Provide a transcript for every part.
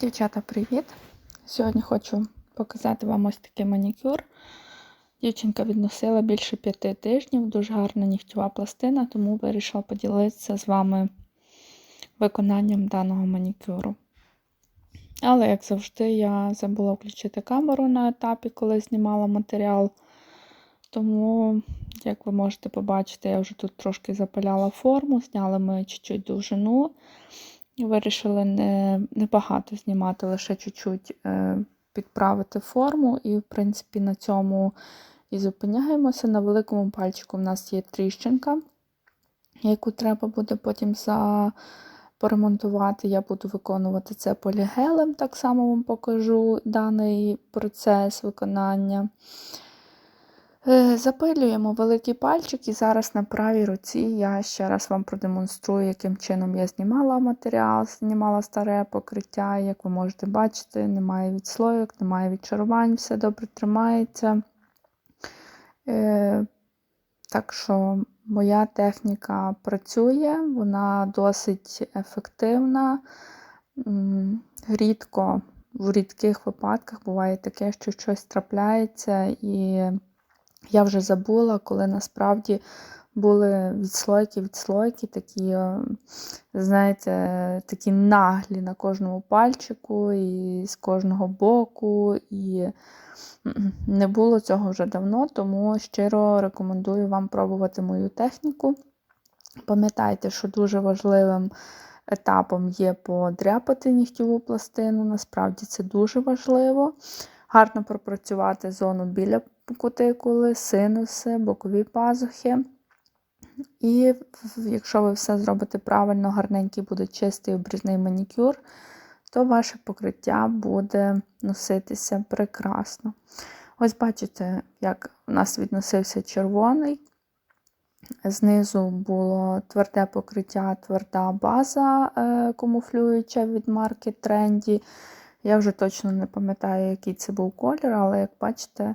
Дівчата, привіт! Сьогодні хочу показати вам ось такий манікюр. Дівчинка відносила більше п'яти тижнів, дуже гарна нігтєва пластина, тому вирішила поділитися з вами виконанням даного манікюру. Але, як завжди, я забула включити камеру на етапі, коли знімала матеріал. Тому, як ви можете побачити, я вже тут трошки запаляла форму, зняли ми чуть-чуть довжину. Вирішили не, не багато знімати, лише чуть-чуть е, підправити форму. І, в принципі, на цьому і зупиняємося. На великому пальчику в нас є тріщинка, яку треба буде потім за... поремонтувати. Я буду виконувати це полігелем, так само вам покажу даний процес виконання. Е, запилюємо великий пальчик, і зараз на правій руці я ще раз вам продемонструю, яким чином я знімала матеріал, знімала старе покриття. Як ви можете бачити, немає відслойок, немає відчарувань, все добре тримається. Е, так що моя техніка працює, вона досить ефективна. Рідко, в рідких випадках буває таке, що щось трапляється і. Я вже забула, коли насправді були відслойки, відслойки, такі, е, знаєте, такі наглі на кожному пальчику і з кожного боку. І не було цього вже давно, тому щиро рекомендую вам пробувати мою техніку. Пам'ятайте, що дуже важливим етапом є подряпати нігтєву пластину, насправді це дуже важливо. Гарно пропрацювати зону біля кутикули, синуси, бокові пазухи. І якщо ви все зробите правильно, гарненький буде чистий обрізний манікюр, то ваше покриття буде носитися прекрасно. Ось бачите, як у нас відносився червоний. Знизу було тверде покриття, тверда база е, камуфлююча від марки Trendy. Я вже точно не пам'ятаю, який це був колір, але, як бачите,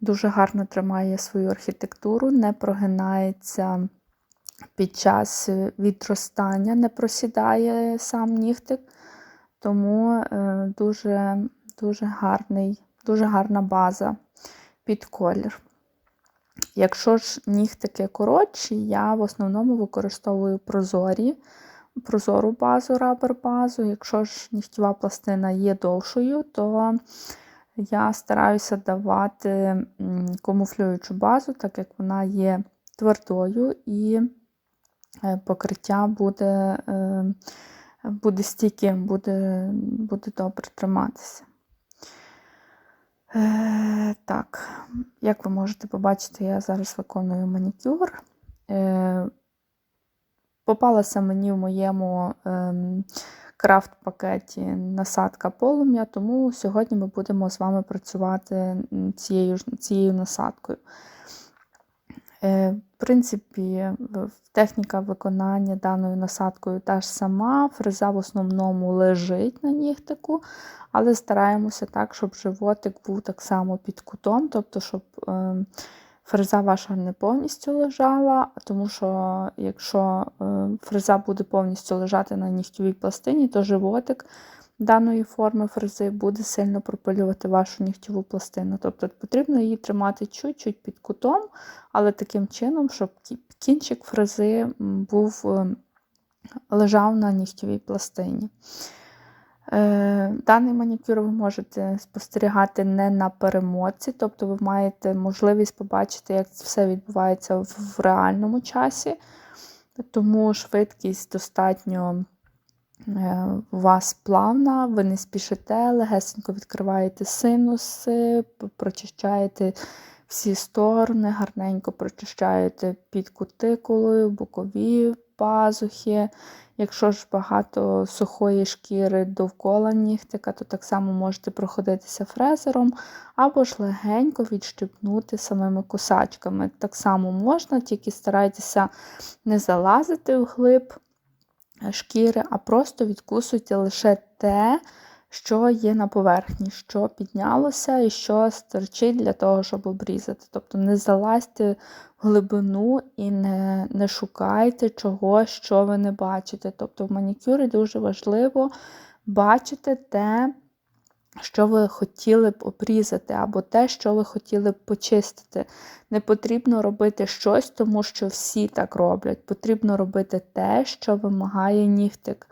дуже гарно тримає свою архітектуру, не прогинається під час відростання, не просідає сам нігтик, тому е, дуже дуже, гарний, дуже гарна база під колір. Якщо ж нігтики коротші, я в основному використовую прозорі, прозору базу, рабер базу. Якщо ж нігтєва пластина є довшою, то я стараюся давати камуфлюючу базу, так як вона є твердою, і е, покриття буде е, буде стійким, буде, буде добре триматися. Е, Так, як ви можете побачити, я зараз виконую манікюр. Попалася мені в моєму ем, крафт-пакеті насадка полум'я, тому сьогодні ми будемо з вами працювати цією цією насадкою. Е, в принципі, техніка виконання даною насадкою та ж сама, фреза в основному лежить на нігтику, але стараємося так, щоб животик був так само під кутом, тобто, щоб ем, фреза ваша не повністю лежала, тому що якщо е, фреза буде повністю лежати на нігтєвій пластині, то животик даної форми фрези буде сильно пропилювати вашу нігтєву пластину. Тобто потрібно її тримати чуть-чуть під кутом, але таким чином, щоб кінчик фрези був е, лежав на нігтєвій пластині. Е, даний манікюр ви можете спостерігати не на перемотці, тобто ви маєте можливість побачити, як все відбувається в реальному часі, тому швидкість достатньо е, у вас плавна, ви не спішите, легесенько відкриваєте синуси, прочищаєте всі сторони, гарненько прочищаєте під кутикулою, бокові пазухи. Якщо ж багато сухої шкіри довкола нігтика, то так само можете проходитися фрезером, або ж легенько відщипнути самими кусачками. Так само можна, тільки старайтеся не залазити в глиб шкіри, а просто відкусуйте лише те, що є на поверхні, що піднялося і що стерчить для того, щоб обрізати. Тобто не залазьте в глибину і не не шукайте чогось, що ви не бачите. Тобто в манікюрі дуже важливо бачите те, що ви хотіли б обрізати, або те, що ви хотіли б почистити. Не потрібно робити щось, тому що всі так роблять. Потрібно робити те, що вимагає нігтик.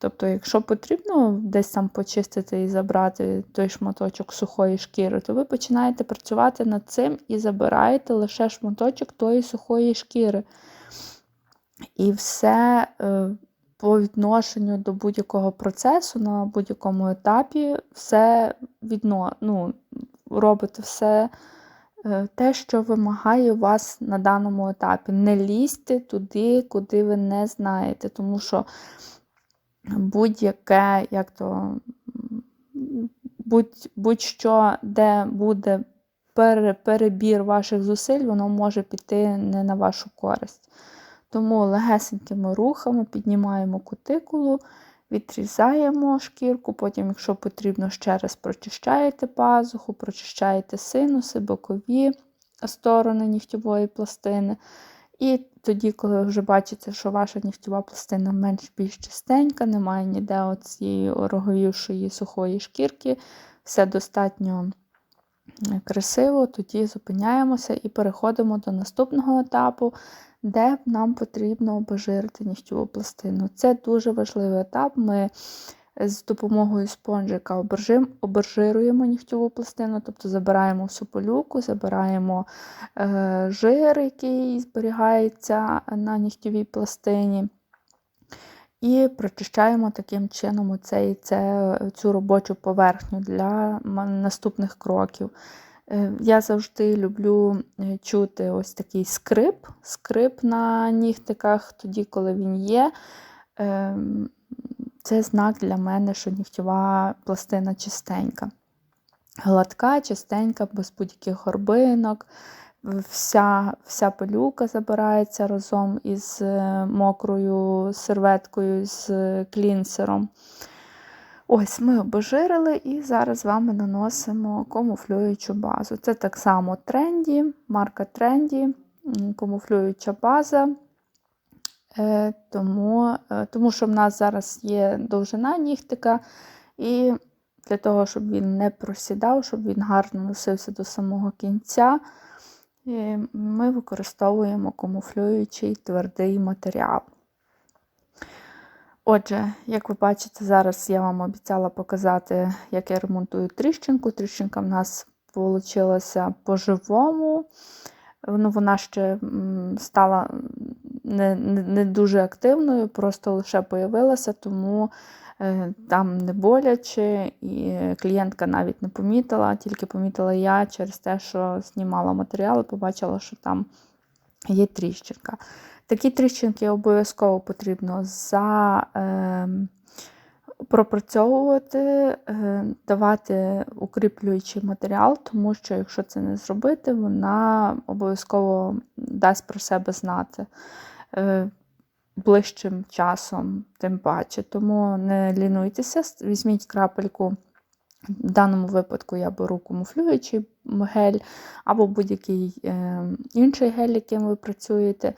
Тобто, якщо потрібно десь там почистити і забрати той шматочок сухої шкіри, то ви починаєте працювати над цим і забираєте лише шматочок тої сухої шкіри. І все е, по відношенню до будь-якого процесу на будь-якому етапі, все відно, ну, робите все е, те, що вимагає вас на даному етапі. Не лізьте туди, куди ви не знаєте, тому що будь-яке, як то будь-що, де буде перебір ваших зусиль, воно може піти не на вашу користь. Тому легесенькими рухами піднімаємо кутикулу, відрізаємо шкірку, потім, якщо потрібно, ще раз прочищаєте пазуху, прочищаєте синуси, бокові сторони нігтєвої пластини. І тоді, коли вже бачите, що ваша нігтєва пластина менш більш чистенька, немає ніде цієї ороговівшої сухої шкірки, все достатньо красиво, тоді зупиняємося і переходимо до наступного етапу, де нам потрібно обезжирити нігтєву пластину. Це дуже важливий етап. Ми з допомогою спонжика обержируємо нігтєву пластину, тобто забираємо всю полюку, забираємо е, жир, який зберігається на нігтєвій пластині. І прочищаємо таким чином оцей, це, цю робочу поверхню для наступних кроків. Е, я завжди люблю е, чути ось такий скрип, скрип на нігтиках, тоді, коли він є. Це знак для мене, що нігтєва пластина чистенька. Гладка, чистенька, без будь-яких горбинок. Вся вся пилюка забирається разом із е, мокрою серветкою, з клінсером. Ось, ми обожирили і зараз з вами наносимо камуфлюючу базу. Це так само тренді, марка тренді, камуфлююча база. Е, тому е, тому що в нас зараз є довжина нігтика, і для того, щоб він не просідав, щоб він гарно носився до самого кінця, е, ми використовуємо камуфлюючий твердий матеріал. Отже, як ви бачите, зараз я вам обіцяла показати, як я ремонтую тріщинку. Тріщинка в нас вийшла по-живому. Ну, Вона ще стала не не, не дуже активною, просто лише появилася, тому е, там не боляче, і клієнтка навіть не помітила, тільки помітила я через те, що знімала матеріал і побачила, що там є тріщинка. Такі тріщинки обов'язково потрібно за. Е, пропрацьовувати, е, давати укріплюючий матеріал, тому що, якщо це не зробити, вона обов'язково дасть про себе знати. Е, ближчим часом, тим паче. Тому не лінуйтеся, візьміть крапельку. В даному випадку я беру камуфлюючий гель або будь-який е, інший гель, яким ви працюєте.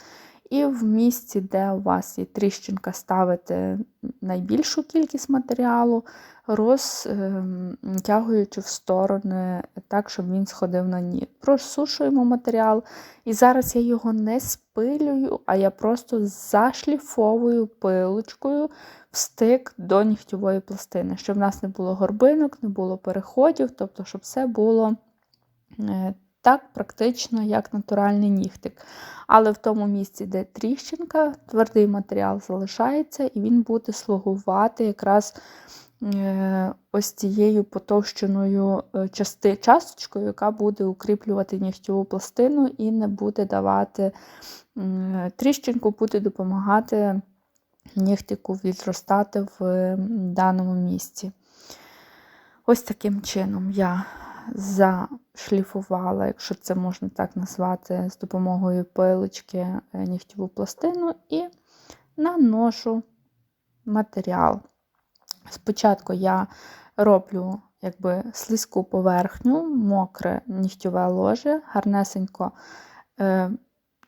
І в місці, де у вас є тріщинка, ставите найбільшу кількість матеріалу, розтягуючи в сторони так, щоб він сходив на ні. Просушуємо матеріал. І зараз я його не спилюю, а я просто зашліфовую пилочкою в стик до нігтєвої пластини, щоб в нас не було горбинок, не було переходів, тобто, щоб все було е, так практично, як натуральний нігтик. Але в тому місці, де тріщинка, твердий матеріал залишається, і він буде слугувати якраз е, ось цією потовщеною е, части, часточкою, яка буде укріплювати нігтєву пластину і не буде давати тріщинку, буде допомагати нігтику відростати в даному місці. Ось таким чином я зашліфувала, якщо це можна так назвати, з допомогою пилочки е, нігтєву пластину і наношу матеріал. Спочатку я роблю якби слизьку поверхню, мокре нігтєве ложе, гарнесенько е,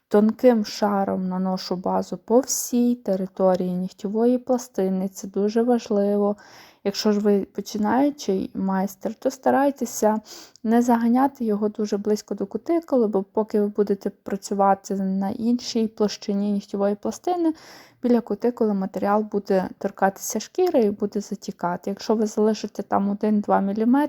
тонким шаром наношу базу по всій території нігтєвої пластини. Це дуже важливо. Якщо ж ви починаючий майстер, то старайтеся не заганяти його дуже близько до кутикули, бо поки ви будете працювати на іншій площині нігтєвої пластини, біля кутикули матеріал буде торкатися шкіри і буде затікати. Якщо ви залишите там 1-2 мм,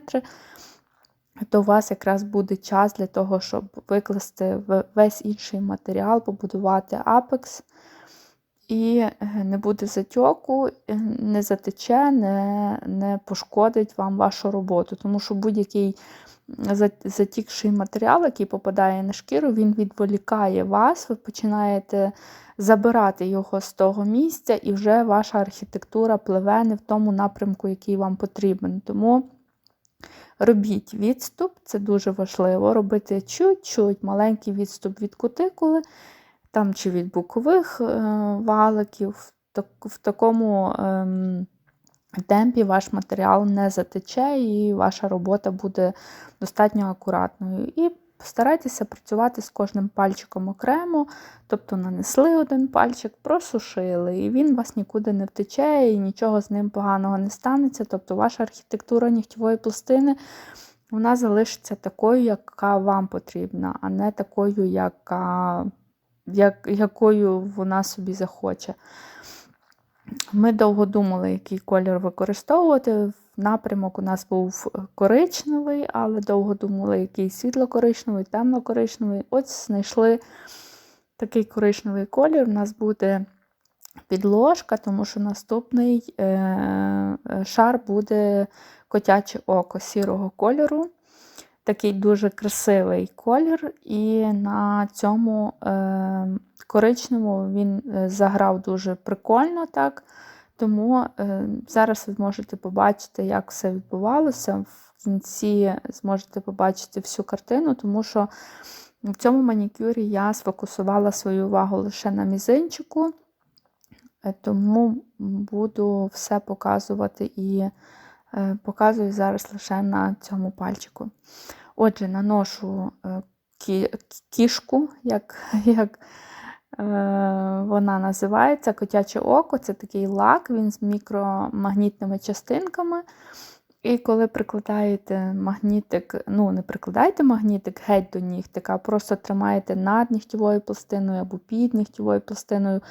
то у вас якраз буде час для того, щоб викласти весь інший матеріал, побудувати апекс. І е, не буде затьоку, е, не затече, не не пошкодить вам вашу роботу. Тому що будь-який затікший матеріал, який попадає на шкіру, він відволікає вас, ви починаєте забирати його з того місця, і вже ваша архітектура пливе не в тому напрямку, який вам потрібен. Тому робіть відступ, це дуже важливо. Робити чуть-чуть маленький відступ від кутикули там чи від бокових е, валиків. В такому ем, темпі ваш матеріал не затече, і ваша робота буде достатньо акуратною. І старайтеся працювати з кожним пальчиком окремо, тобто нанесли один пальчик, просушили, і він вас нікуди не втече, і нічого з ним поганого не станеться. Тобто ваша архітектура нігтєвої пластини вона залишиться такою, яка вам потрібна, а не такою, яка як, якою вона собі захоче. Ми довго думали, який колір використовувати. Напрямок у нас був коричневий, але довго думали, який світло-коричневий, темно-коричневий. Ось знайшли такий коричневий колір. У нас буде підложка, тому що наступний е, е, шар буде котяче око сірого кольору такий дуже красивий колір, і на цьому е, коричневому він е, заграв дуже прикольно. так. Тому е, зараз ви зможете побачити, як все відбувалося. В кінці зможете побачити всю картину, тому що в цьому манікюрі я сфокусувала свою увагу лише на мізинчику, е, тому буду все показувати і показую зараз лише на цьому пальчику. Отже, наношу е, кішку, як як е, вона називається, котяче око це такий лак, він з мікромагнітними частинками. І коли прикладаєте магнітик, ну, не прикладаєте магнітик геть до нігтика, а просто тримаєте над нігтєвою пластиною або під нігтєвою пластиною,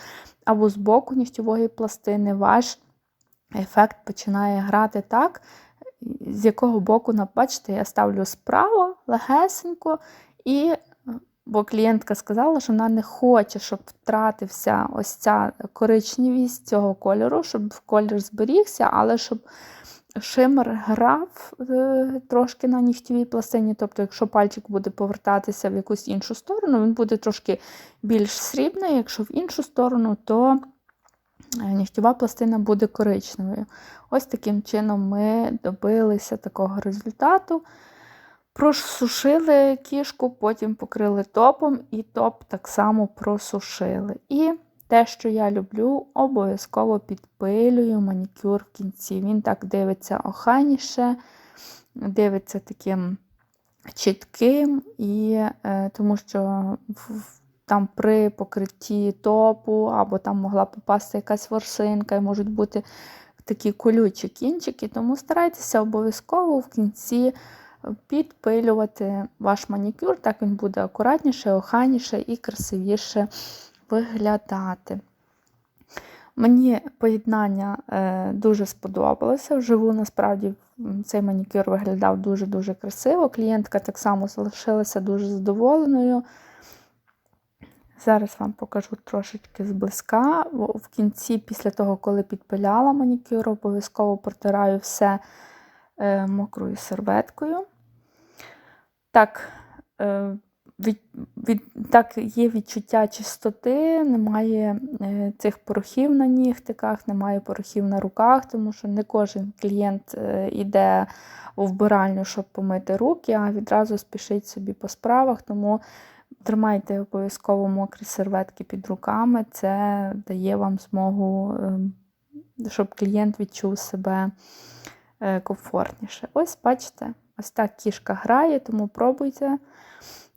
або з боку нігтєвої пластини, ваш ефект починає грати так, з якого боку, бачите, я ставлю справа легесенько, і, бо клієнтка сказала, що вона не хоче, щоб втратився ось ця коричневість цього кольору, щоб колір зберігся, але щоб шимер грав е, трошки на нігтєвій пластині. Тобто, якщо пальчик буде повертатися в якусь іншу сторону, він буде трошки більш срібний, якщо в іншу сторону, то Е, нігтєва пластина буде коричневою. Ось таким чином ми добилися такого результату. Просушили кішку, потім покрили топом, і топ так само просушили. І те, що я люблю, обов'язково підпилюю манікюр в кінці. Він так дивиться охайніше, дивиться таким чітким, і е, тому що в там при покритті топу, або там могла попасти якась ворсинка, і можуть бути такі колючі кінчики, тому старайтеся обов'язково в кінці підпилювати ваш манікюр, так він буде акуратніше, охайніше і красивіше виглядати. Мені поєднання е, дуже сподобалося. Вживу, насправді, цей манікюр виглядав дуже-дуже красиво. Клієнтка так само залишилася дуже задоволеною. Зараз вам покажу трошечки зблизька. В кінці, після того, коли підпиляла манікюр, обов'язково протираю все е, мокрою серветкою. Так, е, від, від, так, є відчуття чистоти, немає е, цих порохів на нігтиках, немає порохів на руках, тому що не кожен клієнт йде у вбиральню, щоб помити руки, а відразу спішить собі по справах. тому Тримайте обов'язково мокрі серветки під руками, це дає вам змогу, ем, щоб клієнт відчув себе е, комфортніше. Ось, бачите, ось так кішка грає, тому пробуйте.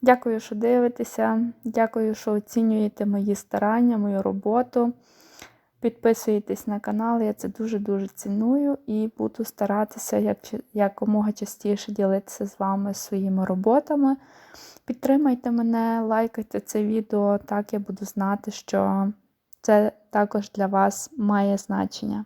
Дякую, що дивитеся. Дякую, що оцінюєте мої старання, мою роботу. Підписуєтесь на канал, я це дуже-дуже ціную і буду старатися як, якомога частіше ділитися з вами своїми роботами. Підтримайте мене, лайкайте це відео, так я буду знати, що це також для вас має значення.